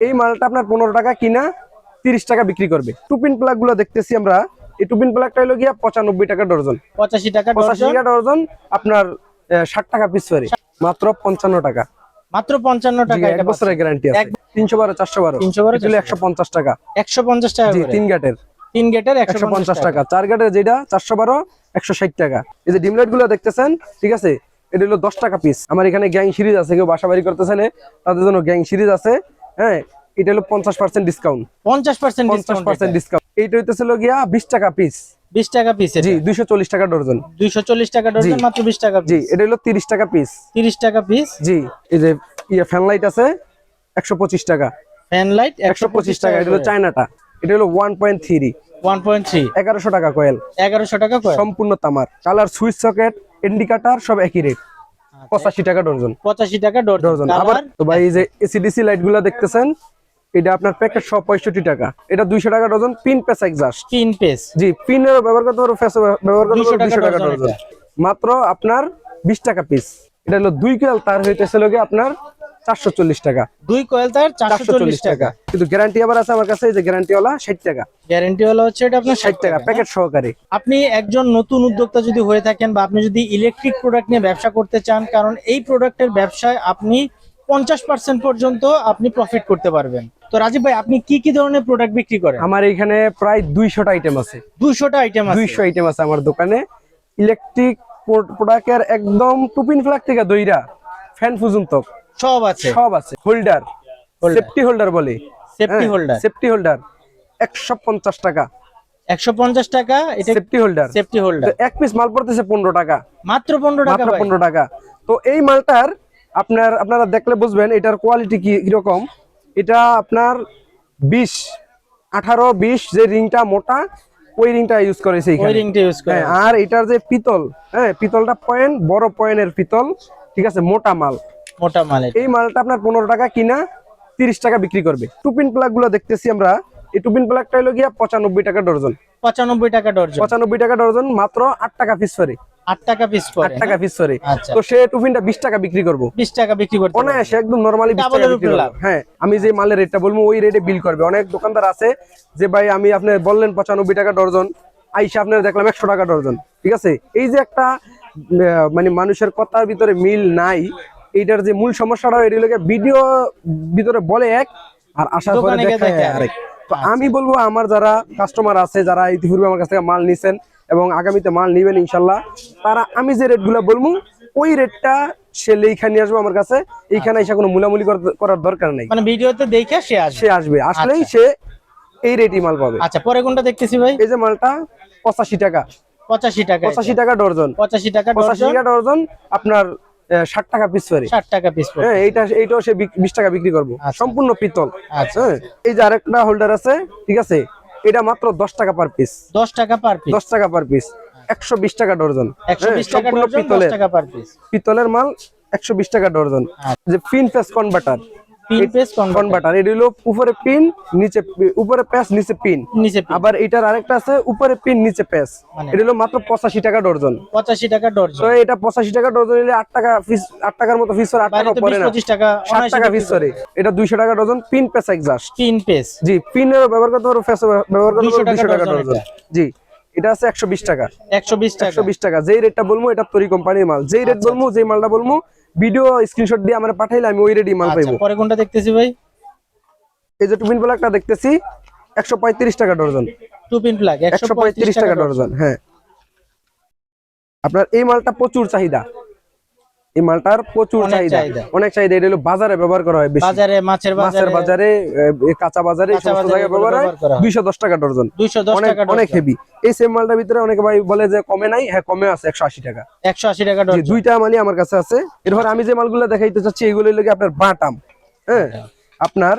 এই মালটা আপনার পনেরো টাকা কিনা তিরিশ টাকা বিক্রি করবে। টুপিন প্লাগগুলো দেখতেছি আমরা। এই টুপিন প্লাগটা হলো গিয়া পঁচানব্বই টাকা ডর্জন। পঁচাশি টাকা পঁচাশি টাকা ডর্জন আপনার ষাট টাকা পিস করে মাত্র পঞ্চান্ন টাকা। মাত্র পঞ্চান্ন টাকা এক বছরের গ্যারান্টি আছে। তিনশো বারো চারশো বারো। 312 এগুলো একশো পঞ্চাশ টাকা। একশো পঞ্চাশ টাকা তিন গাটের তিন গেটের একশো পঞ্চাশ টাকা। চার গাটের যেটা চারশো বারো একশো ষাট টাকা। এই যে ডিমলাইটগুলো দেখতেছেন ঠিক আছে? এটা হলো দশ টাকা পিস আমার এখানে গ্যাং সিরিজ আছে কেউ বাসা বাড়ি করতে চাইলে তাদের জন্য গ্যাং সিরিজ আছে। হ্যাঁ এটা হলো পঞ্চাশ পার্সেন্ট ডিসকাউন্ট পঞ্চাশ পার্সেন্ট পঞ্চাশ পার্সেন্ট ডিসকাউন্ট এইটা হইতেছে হলো গিয়া বিশ টাকা পিস বিশ টাকা পিস জি টাকা দুইশো চল্লিশ টাকা ডজন মাত্র বিশ টাকা জি এটা হলো তিরিশ টাকা পিস তিরিশ টাকা পিস জি এই যে ইয়ে ফ্যান লাইট আছে একশো পঁচিশ টাকা। ফ্যান লাইট একশো পঁচিশ টাকা এটা হলো চায়নাটা এটা টাকা কয়েল টাকা সম্পূর্ণ তামার। কালার সুইচ সকেট ইন্ডিকেটার সব একই রেট পঁচাশি টাকা ডর্জন। পঁচাশি টাকা ডজন ডর্জন। আবার তো ভাই এই যে এসিডিসি লাইটগুলা দেখতেছেন এটা আপনার প্যাকেট সব পঁয়ষট্টি টাকা। এটা দুইশো টাকা dozen pin piece exhaust pin piece. জি পিনের ব্যবহার করতে পারো ফেস ব্যবহার করতে 200 পারো দুইশো টাকা টাকা ডজন ডজন মাত্র আপনার বিশ টাকা পিস এটা হলো দুই কিলো তার হইতেছে লোকে আপনার চারশো চল্লিশ টাকা। দুই কয়েল তার চারশো চল্লিশ টাকা। কিন্তু গ্যারান্টি আবার আছে আমার কাছে যে গ্যারান্টি ওলা ষাট টাকা। গ্যারান্টি হলো হচ্ছে এটা আপনার ষাট টাকা প্যাকেট সহকারে। আপনি একজন নতুন উদ্যোক্তা যদি হয়ে থাকেন বা আপনি যদি ইলেকট্রিক প্রোডাক্ট নিয়ে ব্যবসা করতে চান কারণ এই প্রোডাক্টের ব্যবসায় আপনি পঞ্চাশ পার্সেন্ট পর্যন্ত আপনি প্রফিট করতে পারবেন। তো রাজীব ভাই আপনি কি কি ধরনের প্রোডাক্ট বিক্রি করেন? আমার এখানে প্রায় দুইশোটা আইটেম আছে। দুইশোটা আইটেম আছে। দুইশো আইটেম আছে আমার দোকানে। ইলেকট্রিক প্রোডাক্টের একদম টুপিন ফ্ল্যাগ থেকে দইরা ফ্যান পর্যন্ত। সব আছে। সব আছে। হোল্ডার। সেফটি হোল্ডার বলে। সেফটি হোল্ডার সেফটি হোল্ডার একশো পঞ্চাশ টাকা। একশো পঞ্চাশ টাকা এটা সেফটি হোল্ডার সেফটি হোল্ডার এক পিস মাল পড়তেছে পনেরো টাকা। মাত্র পনেরো টাকা মাত্র ভাই। পনেরো টাকা। তো এই মালটার আপনার আপনারা দেখলে বুঝবেন এটার কোয়ালিটি কি কীরকম। এটা আপনার বিশ আঠারো বিশ যে রিংটা মোটা ওই রিংটা ইউজ করেছে ওই রিংটা ইউজ করে। হ্যাঁ আর এটার যে পিতল হ্যাঁ পিতলটা পয়েন্ট বড় পয়েন্টের পিতল ঠিক আছে মোটা মাল। মোটা মালের এই মালটা আপনার পনেরো টাকা কিনা তিরিশ টাকা বিক্রি করবে। টুপিন প্লাগগুলো দেখতেছি আমরা। এই টুপিন প্লাগটা হলো গিয়া পঁচানব্বই টাকা ডর্জন। পঁচানব্বই টাকা ডর্জন। পঁচানব্বই টাকা ডর্জন মাত্র আট টাকা পিস আট টাকা পিস আট টাকা পিস করে। আচ্ছা। তো সে টুপিনটা বিশ টাকা বিক্রি করব। বিশ টাকা বিক্রি অনায়াসে একদম নর্মালি। হ্যাঁ আমি যে মালের রেটটা বলব ওই রেটে বিল করবে। অনেক দোকানদার আছে যে ভাই আমি আপনি বললেন পঁচানব্বই টাকা ডর্জন আইসা আপনার দেখলাম একশো টাকা ডর্জন। ঠিক আছে? এই যে একটা মানে মানুষের কথার ভিতরে মিল নাই এইটার যে মূল সমস্যাটা এগুলোকে ভিডিও ভিতরে বলে এক আর আসার পরে দেখায় আরেক। তো আমি বলব আমার যারা কাস্টমার আছে যারা ইতিপূর্বে আমার কাছ থেকে মাল নিছেন এবং আগামীতে মাল নিবেন ইনশাল্লাহ তারা আমি যে রেটগুলো বলব ওই রেটটা সে লেখা নিয়ে আসবে আমার কাছে। এইখানে এসে কোনো মুলামুলি করার দরকার নাই। মানে ভিডিওতে দেখে সে আসবে। সে আসবে। আসলেই সে এই রেটই মাল পাবে। আচ্ছা পরে কোনটা দেখতেছি ভাই? এই যে মালটা পঁচাশি টাকা। পঁচাশি টাকা পঁচাশি টাকা ডর্জন। পঁচাশি টাকা পঁচাশি টাকা ডর্জন আপনার ষাট টাকা পিস করে। ষাট টাকা পিস হ্যাঁ এইটা এইটাও সে বিশ টাকা বিক্রি করব। আচ্ছা। সম্পূর্ণ পিতল। আচ্ছা। হ্যাঁ এই যে আরেকটা হোল্ডার আছে ঠিক আছে? এটা মাত্র দশ টাকা পার পিস দশ টাকা পার পিস দশ টাকা পার পিস একশো বিশ টাকা ডর্জন। হ্যাঁ, টাকা সম্পূর্ণ পিতলের। টাকা পার পিস পিতলের মাল একশো বিশ টাকা ডর্জন। আচ্ছা। যে ফিন ফেস কনভার্টার কনভার্টার এটা হলো উপরে পিন নিচে উপরে প্যাস নিচে পিন নিচে আবার এটার আরেকটা আছে উপরে পিন নিচে প্যাস? এটা হলো মাত্র পঁচাশি টাকা ডর্জন। পঁচাশি টাকা ডজন তো এটা পঁচাশি টাকা ডর্জন নিলে আট টাকা পিস আট টাকার মতো পিস আট টাকা পরে না। ষাট টাকা বিক্রি পিস এটা দুইশো টাকা ডজন পিন জি পিনের ব্যবহার করতে পারো ব্যবহার করতে 200 পারো দুইশো টাকা টাকা ডজন ডজন জি এটা আছে একশো বিশ টাকা। একশো বিশ টাকা। একশো বিশ টাকা। যেই রেটটা বলব এটা তরি কোম্পানির মাল। যেই রেট বলব যেই মালটা বলব ভিডিও স্ক্রিনশট দিয়ে আমরা পাঠাইলে আমি ওই রেডি মাল আচ্ছা পাইবো। পরে কোনটা দেখতেছি ভাই? এই যে টুপিন প্লাগটা দেখতেছি একশো পঁয়ত্রিশ টাকা ডজন টু পিন প্লাগ একশো পঁয়ত্রিশ টাকা ডজন হ্যাঁ। আপনার এই মালটা প্রচুর চাহিদা। এই মালটার প্রচুর অনেক চাহিদা। অনেক চাহিদা এটা হলো বাজারে ব্যবহার করা হয় বাজারে মাছের মাছের বাজারে। কাঁচা বাজারে এই সমস্ত জায়গায় ব্যবহার হয়। দুইশো দশ টাকা ডর্জন অনেক টাকা অনেক হেভি এই সেম মালটার ভিতরে অনেকে ভাই বলে যে কমে নাই হ্যাঁ কমে আছে একশো আশি টাকা। একশো আশি টাকা দুইটা মালই আমার কাছে আছে। এরপর আমি যে মালগুলো দেখাইতে চাচ্ছি এগুলো লাগে আপনার বাটাম। হ্যাঁ আপনার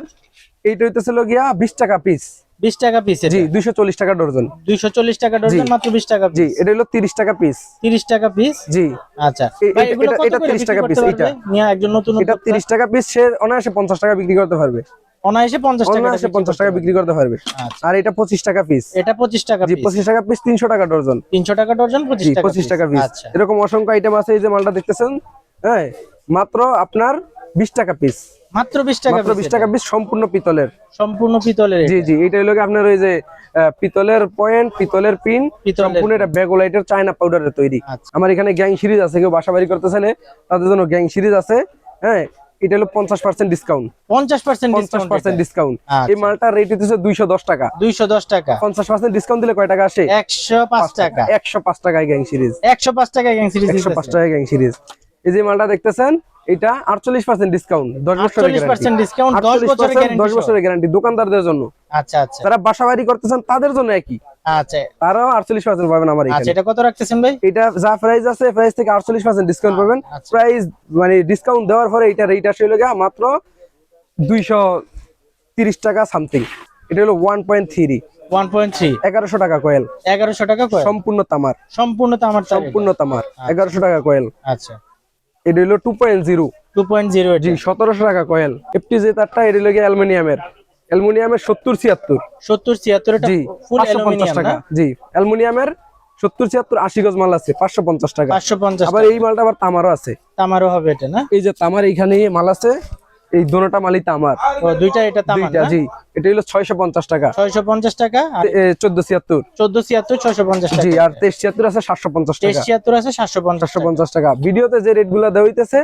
এইটা হইতেছিল গিয়া বিশ টাকা পিস বিশ টাকা পিস জি দুইশো চল্লিশ টাকা ডর্জন দুইশো চল্লিশ টাকা ডজন মাত্র বিশ টাকা জি এটা হলো তিরিশ টাকা পিস তিরিশ টাকা পিস জি। আচ্ছা। ভাই, এটা- এগুলো কত করে 30 টাকা পারবে? এইটা। নিয়ে একজন নতুন এটা উদ্যোক্তা? তিরিশ টাকা পিস সে অনায়াসে পঞ্চাশ টাকা বিক্রি করতে পারবে। অনায়াসে পঞ্চাশ টাকা অনায়াসে পঞ্চাশ টাকা বিক্রি করতে পারবে। আচ্ছা। আর এটা পঁচিশ টাকা পিস এটা পঁচিশ টাকা জি পিস পঁচিশ টাকা পিস তিনশো টাকা ডর্জন তিনশো টাকা ডজন পঁচিশ টাকা পঁচিশ টাকা পিস আচ্ছা। এরকম অসংখ্য আইটেম আছে এই যে মালটা দেখতেছেন হ্যাঁ মাত্র আপনার বিশ টাকা পিস মাত্র বিশ টাকা মাত্র বিশ টাকা পিস সম্পূর্ণ পিতলের। সম্পূর্ণ পিতলের জি জি এটা হলো আপনার ওই যে পিতলের পয়েন্ট পিতলের পিন সম্পূর্ণ এটা ব্যাগোলাইটের চায়না পাউডারের তৈরি। আমার এখানে গ্যাং সিরিজ আছে কেউ বাসা করতে চাইলে তাদের জন্য গ্যাং সিরিজ আছে হ্যাঁ এটা হলো পঞ্চাশ পার্সেন্ট ডিসকাউন্ট পঞ্চাশ পার্সেন্ট পঞ্চাশ পার্সেন্ট ডিসকাউন্ট আচ্ছা। এই মালটার রেট হচ্ছে দুইশো দশ টাকা। দুইশো দশ টাকা। পঞ্চাশ পার্সেন্ট ডিসকাউন্ট দিলে কয় টাকা আসে? একশো পাঁচ টাকা। একশো পাঁচ টাকায় গ্যাং সিরিজ। একশো পাঁচ গ্যাং সিরিজ একশো পাঁচ টাকায় গ্যাং সিরিজ। এই যে মালটা দেখতেছেন এটা আটচল্লিশ পার্সেন্ট ডিসকাউন্ট দশ বছরের ডিসকাউন্ট দশ বছরের গ্যারান্টি বছরের গ্যারান্টি দোকানদারদের জন্য। আচ্ছা আচ্ছা। যারা বাসা বাড়ি করতেছেন তাদের জন্য একই। আচ্ছা। তারাও আটচল্লিশ পার্সেন্ট পাবেন আমার আচ্ছা এটা কত রাখতেছেন ভাই? এটা যা প্রাইস আছে প্রাইস থেকে আটচল্লিশ পার্সেন্ট ডিসকাউন্ট পাবেন। আচ্ছা। প্রাইস মানে ডিসকাউন্ট দেওয়ার পরে এটা রেট আসে হলো গিয়া মাত্র দুইশো তিরিশ টাকা সামথিং এটা হলো ওয়ান পয়েন্ট থ্রি এগারোশো টাকা কয়েল এগারোশো টাকা সম্পূর্ণ তামার। সম্পূর্ণ তো আমার সম্পূর্ণ তামার। এগারোশো টাকা কয়েল আচ্ছা। এটা হলো two point zero two point zero জি সতেরোশো টাকা কয়েল। এফটি যে তারটা এটা হলো অ্যালুমিনিয়ামের। অ্যালুমিনিয়ামের সত্তর ছিয়াত্তর। সত্তর ছিয়াত্তর জি পাঁচশো পঞ্চাশ টাকা। জি অ্যালুমিনিয়ামের সত্তর ছিয়াত্তর আশি গজ মাল আছে পাঁচশো পঞ্চাশ টাকা। পাঁচশো পঞ্চাশ আবার এই মালটা আবার তামারও আছে। তামারও হবে এটা না? এই যে তামার এইখানে মাল আছে এই দোনোটা মালই তামার দুইটা এটা তামার দুইটা জি। এটা হলো ছয়শো পঞ্চাশ টাকা। ছয়শো পঞ্চাশ টাকা আর চোদ্দ ছিয়াত্তর। চোদ্দ ছিয়াত্তর ছয়শো জি আর তেইশ ছিয়াত্তর আছে সাতশো পঞ্চাশ তেইশ টাকা ছিয়াত্তর আছে সাতশো পঞ্চাশ সাতশো পঞ্চাশ টাকা। ভিডিওতে যে রেটগুলা দেওয়া হইতেছে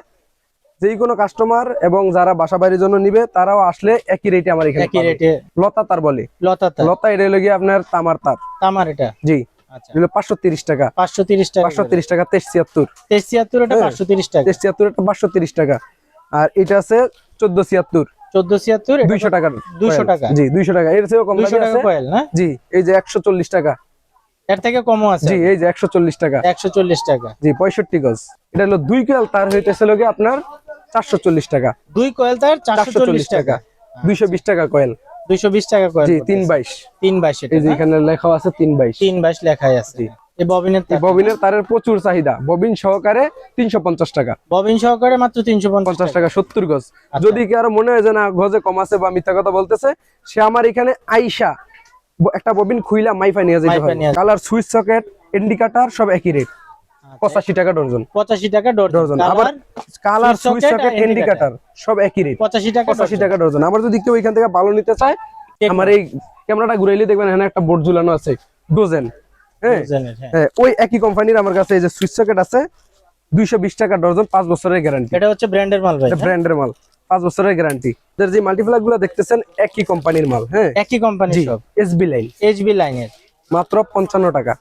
যে কোনো কাস্টমার এবং যারা বাসা বাড়ির জন্য নিবে তারাও আসলে একই রেটে আমার এখানে একই রেটে লতা তার বলে। লতা তার। লতা এটা হলো গিয়ে আপনার তামার তার। তামার এটা? জি। আচ্ছা। পাঁচশো তিরিশ টাকা। পাঁচশো তিরিশ টাকা। পাঁচশো তিরিশ টাকা তেইশ ছিয়াত্তর। তেইশ ছিয়াত্তর এটা হ্যাঁ। পাঁচশো তিরিশ টাকা। তেইশ ছিয়াত্তর একটা পাঁচশো তিরিশ টাকা। আর এটা আছে চোদ্দ ছিয়াত্তর। চোদ্দ ছিয়াত্তর দুইশো টাকার 200 টাকা। জি দুইশো টাকা। এর চেয়েও কম দুইশো দামি টাকা কয়েল না? জি এই যে একশো চল্লিশ টাকা। এর থেকে কমও আছে? জি এই যে একশো চল্লিশ টাকা। একশো চল্লিশ টাকা। জি পঁয়ষট্টি গজ। এটা হলো দুই কোয়াল তার আপনার চারশো চল্লিশ টাকা। দুই কয়েল তার চারশো চল্লিশ টাকা। দুইশো বিশ টাকা কয়েল দুইশো বিশ টাকা কয়েল জি তিন বাইশ। তিন বাইশ? এখানে লেখা আছে তিন বাইশ। তিন বাইশ লেখাই আছে। এই ববিনের তার- ববিনের তারের প্রচুর চাহিদা। ববিন সহকারে তিনশো পঞ্চাশ টাকা। ববিন সহকারে মাত্র তিনশো পঞ্চাশ টাকা। সত্তর গজ। যদি কারও মনে হয় যে না গজে বা মিথ্যা কথা বলতেছে সে আমার এখানে আইসা একটা ববিন খুইলা মাইফা নিয়ে যেতে হবে। কালার সুইচ সকেট ইন্ডিকেটর সব একই রেট পঁচাশি টাকা ডজন পঁচাশি টাকা ডজন আবার colour switch switch socket indicator. সব একই রেট পঁচাশি টাকা পঁচাশি টাকা ডজন আবার যদি কেউ এখান থেকে ভালো নিতে চায় আমার এই ক্যামেরাটা ঘুরাইলে দেখবেন এখানে একটা বোর্ড ঝুলানো আছে। ডোজেন। হ্যাঁ হ্যাঁ। হ্যাঁ, ওই একই কোম্পানির আমার কাছে এই যে সুইচ সকেট আছে দুইশো বিশ টাকা ডজন পাঁচ বছরের গ্যারান্টি এটা হচ্ছে ব্র্যান্ডের মাল ভাই ব্র্যান্ডের মাল পাঁচ বছরের গ্যারান্টি এদের যে মাল্টিপ্লাগগুলো দেখতেছেন একই কোম্পানির মাল হ্যাঁ? একই কোম্পানি সব। এসবি লাইন এইচবি লাইনের মাত্র পঞ্চান্ন টাকা।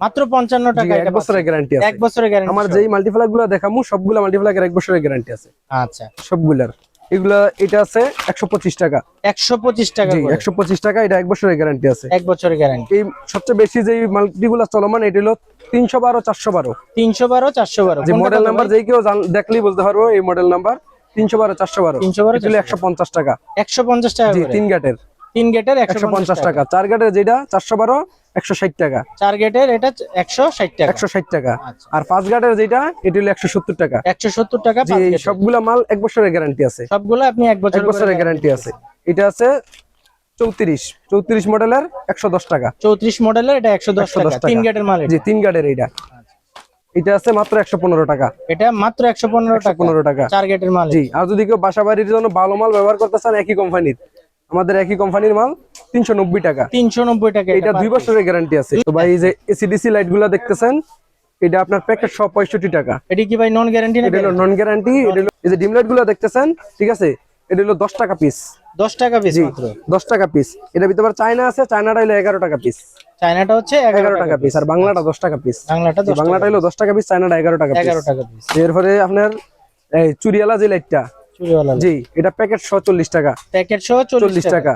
মাত্র পঞ্চান্ন জি, টাকা এক বছরের গ্যারান্টি আছে। এক বছরের গ্যারান্টি আমার যেই মাল্টিপ্লাগগুলো দেখামু সবগুলা মাল্টিপ্লাগের এক বছরের গ্যারান্টি আছে। আচ্ছা। সবগুলার। এগুলা এটা আছে একশো পঁচিশ টাকা। একশো পঁচিশ টাকা একশো পঁচিশ টাকা এটা এক বছরের গ্যারান্টি আছে। এক বছরের গ্যারান্টি এই সবচেয়ে বেশি যে মাল্টিগুলা চলমান এটা হলো তিনশো বারো চারশো বারো। তিনশো বারো চারশো বারো। মডেল নাম্বার যেই কেউ দেখলেই বলতে পারব এই মডেল নাম্বার তিনশো বারো চারশো বারো। তিনশো বারো একশো পঞ্চাশ টাকা। একশো পঞ্চাশ টাকা তিন গাটের তিন গেটের একশো পঞ্চাশ টাকা। চার গাটের যেটা চারশো বারো একশো ষাট টাকা। চার গেটের এটা একশো ষাট টাকা। একশো ষাট টাকা। আচ্ছা। আর পাঁচ গাটের যেটা এটা হলো একশো সত্তর টাকা। একশো সত্তর টাকা। সবগুলা মাল এক বছরের গ্যারান্টি আছে। সবগুলো আপনি এক বছর বছরের গ্যারান্টি আছে। এটা আছে চৌত্রিশ। চৌত্রিশ মডেলের একশো দশ টাকা। চৌত্রিশ মডেলের এটা একশো দশ টাকা। তিন গেটের মাল। জি তিন গাটের এইটা। এটা আছে মাত্র একশো পনেরো টাকা। এটা মাত্র একশো পনেরো টাকা। পনেরো টাকা। চার গেটের মাল জি আর যদি কেউ বাসা বাড়ির জন্য ভালো মাল ব্যবহার করতে চান একই কোম্পানির। আমাদের একই কোম্পানির মাল তিনশো নব্বই টাকা। তিনশো নব্বই টাকা এটা দুই বছরের গ্যারান্টি আছে। তো ভাই এই যে এসিডিসি লাইটগুলা দেখতেছেন এটা আপনার প্যাকেট সব পঁয়ষট্টি টাকা। এটা কি ভাই নন গ্যারান্টি এটা হলো নন গ্যারান্টি এটা হলো এই যে ডিম লাইটগুলা দেখতেছেন ঠিক আছে? এটা হলো দশ টাকা পিস দশ টাকা পিস মাত্র। দশ টাকা পিস এটা ভিতরে চায়না আছে চায়নাটা হলো এগারো টাকা পিস চায়নাটা হচ্ছে এগারো এগারো টাকা পিস আর বাংলাটা দশ টাকা পিস বাংলাটা বাংলাটা হলো দশ টাকা পিস চায়নাটা এগারো টাকা এগারো টাকা পিস এরপরে আপনার এই চুরিয়ালা যে লাইটটা জি এটা প্যাকেট সহ চল্লিশ টাকা। প্যাকেট সহ চল্লিশ চল্লিশ টাকা।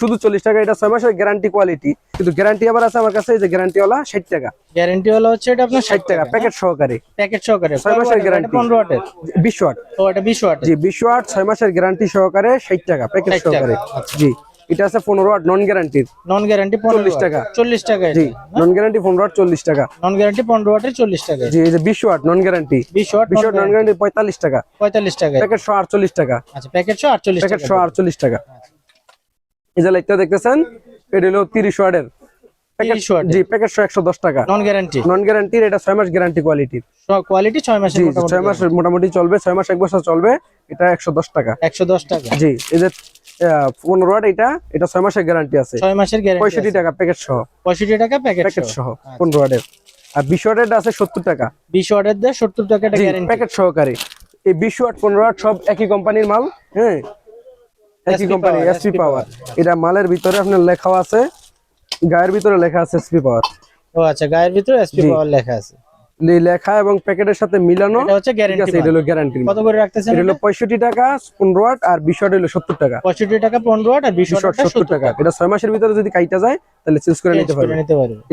শুধু চল্লিশ টাকা? এটা ছয় মাসের গ্যারান্টি কোয়ালিটি কিন্তু গ্যারান্টি আবার আছে আমার কাছে এই যে গ্যারান্টি ষাট টাকা। গ্যারান্টি ওয়ালা হচ্ছে এটা আপনার ষাট টাকা প্যাকেট সহকারে। প্যাকেট সহকারে। ছয় মাসের guarantee। পনেরো ওয়াটের বিশ ওয়াট। ও এটা বিশ ওয়াটের? জি বিশ ওয়াট ছয় মাসের গ্যারান্টি সহকারে ষাট টাকা প্যাকেট 60 সহকারে। জি। এটা আছে পনেরো ওয়াট নন গ্যারান্টির নন গ্যারান্টি চল্লিশ টাকা। চল্লিশ টাকা জি নন গ্যারান্টি পনেরো ওয়াট চল্লিশ টাকা। নন গ্যারান্টি পনেরো ওয়াটের চল্লিশ টাকা। জি এই যে বিশ ওয়াট নন গ্যারান্টি বিশ নন গ্যারান্টি পঁয়তাল্লিশ টাকা। পঁয়তাল্লিশ টাকা। প্যাকেট সহ আটচল্লিশ টাকা। আচ্ছা আটচল্লিশ প্যাকেট টাকা। সহ আটচল্লিশ টাকা। এই যে লাইটটা দেখতেছেন এটা হলো তিরিশ ওয়াটের প্যাকেট 30 ওয়াটের। জি একশো দশ টাকা। নন গ্যারান্টি নন গ্যারান্টির এটা ছয় মাস গ্যারান্টি কোয়ালিটির কোয়ালিটি ছয় মোটামুটি ছয় মাস মোটামুটি চলবে ছয় মাস এক বছর চলবে এটা একশো দশ টাকা। একশো দশ টাকা। জি এই যে পনেরো ওয়াট এটা এটা ছয় মাসের গ্যারান্টি আছে। ছয় মাসের পঁয়ষট্টি টাকা প্যাকেট সহ। পঁয়ষট্টি টাকা প্যাকেট সহ। আচ্ছা। পনেরো ওয়াটের আর বিশ ওয়াটের আছে সত্তর টাকা। বিশ অর্ডার দেয় সত্তর টাকা প্যাকেট সহকারে। এই বিশ ওয়াট পনেরো ওয়াট সব একই কোম্পানির মাল হ্যাঁ? একই কোম্পানি এসপি পাওয়ার এটা মালের ভিতরে আপনার লেখাও আছে গায়ের ভিতরে লেখা আছে এসপি পাওয়ার ও আচ্ছা গায়ের ভিতরে এসপি পাওয়ার লেখা আছে। লেখা এবং প্যাকেটের সাথে মিলানো। এটা হচ্ছে গ্যারান্টি এটা হলো গ্যারান্টি কত করে রাখতেছেন এটা হলো পঁয়ষট্টি টাকা ওয়াট আর ওয়াট হলো সত্তর টাকা। ওয়াট আর ওয়াট এটা মাসের ভিতরে যদি কাইটা যায় তাহলে চেঞ্জ করে নিতে পারবে।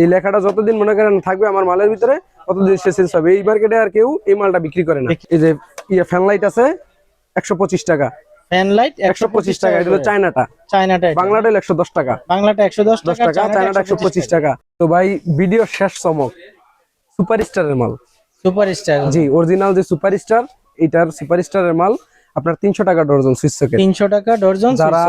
এই লেখাটা যতদিন মনে করেন থাকবে আমার মালের ভিতরে ততদিন সে চেঞ্জ হবে এই মার্কেটে আর কেউ এই মালটা বিক্রি করে না। এই যে ইয়ে ফ্যান লাইট আছে একশো পঁচিশ টাকা। ফ্যান লাইট একশো পঁচিশ টাকা এটা হলো চায়নাটা চায়নাটা বাংলাটা হলো একশো দশ টাকা। বাংলাটা একশো দশ দশ টাকা টাকা চায়নাটা একশো পঁচিশ টাকা। তো ভাই ভিডিও শেষ চমক। সুপার স্টারের মাল। সুপার স্টার জি অরিজিনাল যে সুপার স্টার এটার সুপার স্টারের মাল আপনার তিনশো টাকা ডর্জন সুইচ সকেট তিনশো টাকা ডর্জন যারা।